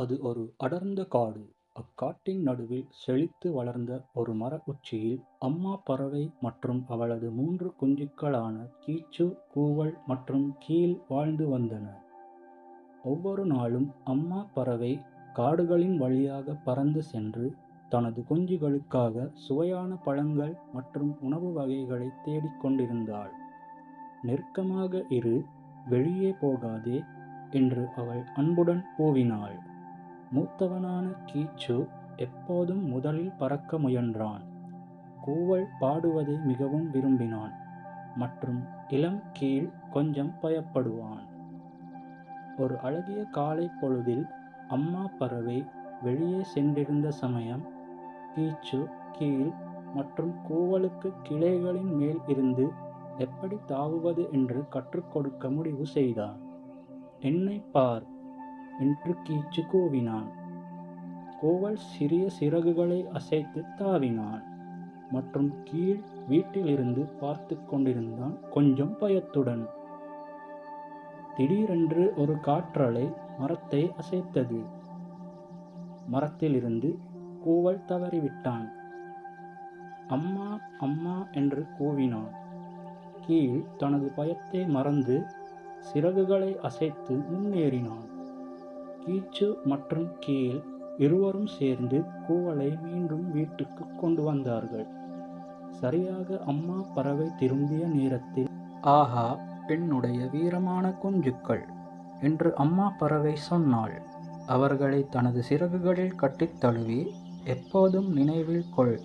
அது ஒரு அடர்ந்த காடு. அக்காட்டின் நடுவில் செழித்து வளர்ந்த ஒரு மர உச்சியில் அம்மா பறவை மற்றும் அவளது மூன்று குஞ்சுகளான கீச்சு, கூவல் மற்றும் கீழ் வாழ்ந்து வந்தன. ஒவ்வொரு நாளும் அம்மா பறவை காடுகளின் வழியாக பறந்து சென்று, தனது குஞ்சுகளுக்காக சுவையான பழங்கள் மற்றும் உணவு வகைகளை தேடிக் கொண்டிருந்தாள். "நெருக்கமாக இரு, வெளியே போகாதே" என்று அவள் அன்புடன் கூவினாள். மூத்தவனான கீச்சு எப்போதும் முதலில் பறக்க முயன்றான். கூவல் பாடுவதை மிகவும் விரும்பினான் மற்றும் இளம் கீழ் கொஞ்சம் பயப்படுவான். ஒரு அழகிய காலை பொழுதில் அம்மா பறவை வெளியே சென்றிருந்த சமயம், கீச்சு, கீழ் மற்றும் கூவலுக்கு கிளைகளின் மேல் இருந்து எப்படி தாவுவது என்று கற்றுக் கொடுக்க முடிவு செய்தான். என்னை பார்" என்று கீச்சு கூவினான். கூவல் சிறிய சிறகுகளை அசைத்து தாவினான் மற்றும் கீழ் வீட்டிலிருந்து பார்த்துக் கொண்டிருந்தான் கொஞ்சம் பயத்துடன். திடீரென்று ஒரு காற்றலை மரத்தை அசைத்தது. மரத்திலிருந்து கூவல் தவறிவிட்டான். "அம்மா, அம்மா" என்று கூவினான். கீழ் தனது பயத்தை மறந்து சிறகுகளை அசைத்து முன்னேறினான். கீச்சு மற்றும் கீழ் இருவரும் சேர்ந்து கூவலை மீண்டும் வீட்டுக்குக் கொண்டு வந்தார்கள். சரியாக அம்மா பறவை திரும்பிய நேரத்தில், "ஆஹா, பெண்ணுடைய வீரமான குஞ்சுக்கள் என்று அம்மா பறவை சொன்னாள். அவர்களை தனது சிறகுகளில் கட்டித் தழுவி, "எப்போதும் நினைவில் கொள்,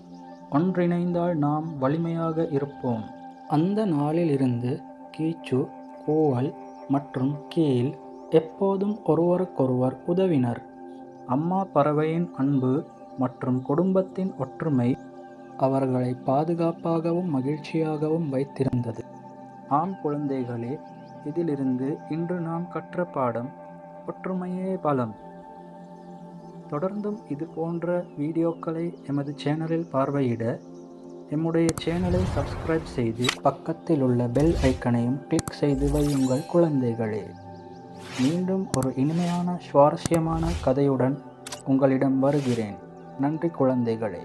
ஒன்றிணைந்தால் நாம் வலிமையாக இருப்போம்." அந்த நாளிலிருந்து கீச்சு, கூவல் மற்றும் கீல் எப்போதும் ஒருவருக்கொருவர் உதவினர். அம்மா பறவையின் அன்பு மற்றும் குடும்பத்தின் ஒற்றுமை அவர்களை பாதுகாப்பாகவும் மகிழ்ச்சியாகவும் வைத்திருந்தது. ஆம் குழந்தைகளே, இதிலிருந்து இன்று நாம் கற்ற பாடம் ஒற்றுமையே பலம். தொடர்ந்தும் இது போன்ற வீடியோக்களை எமது சேனலில் பார்வையிட, எம்முடைய சேனலை சப்ஸ்கிரைப் செய்து பக்கத்தில் உள்ள பெல் ஐக்கனையும் கிளிக் செய்து வையுங்கள் குழந்தைகளே. மீண்டும் ஒரு இனிமையான சுவாரஸ்யமான கதையுடன் உங்களிடம் வருகிறேன். நன்றி குழந்தைகளே.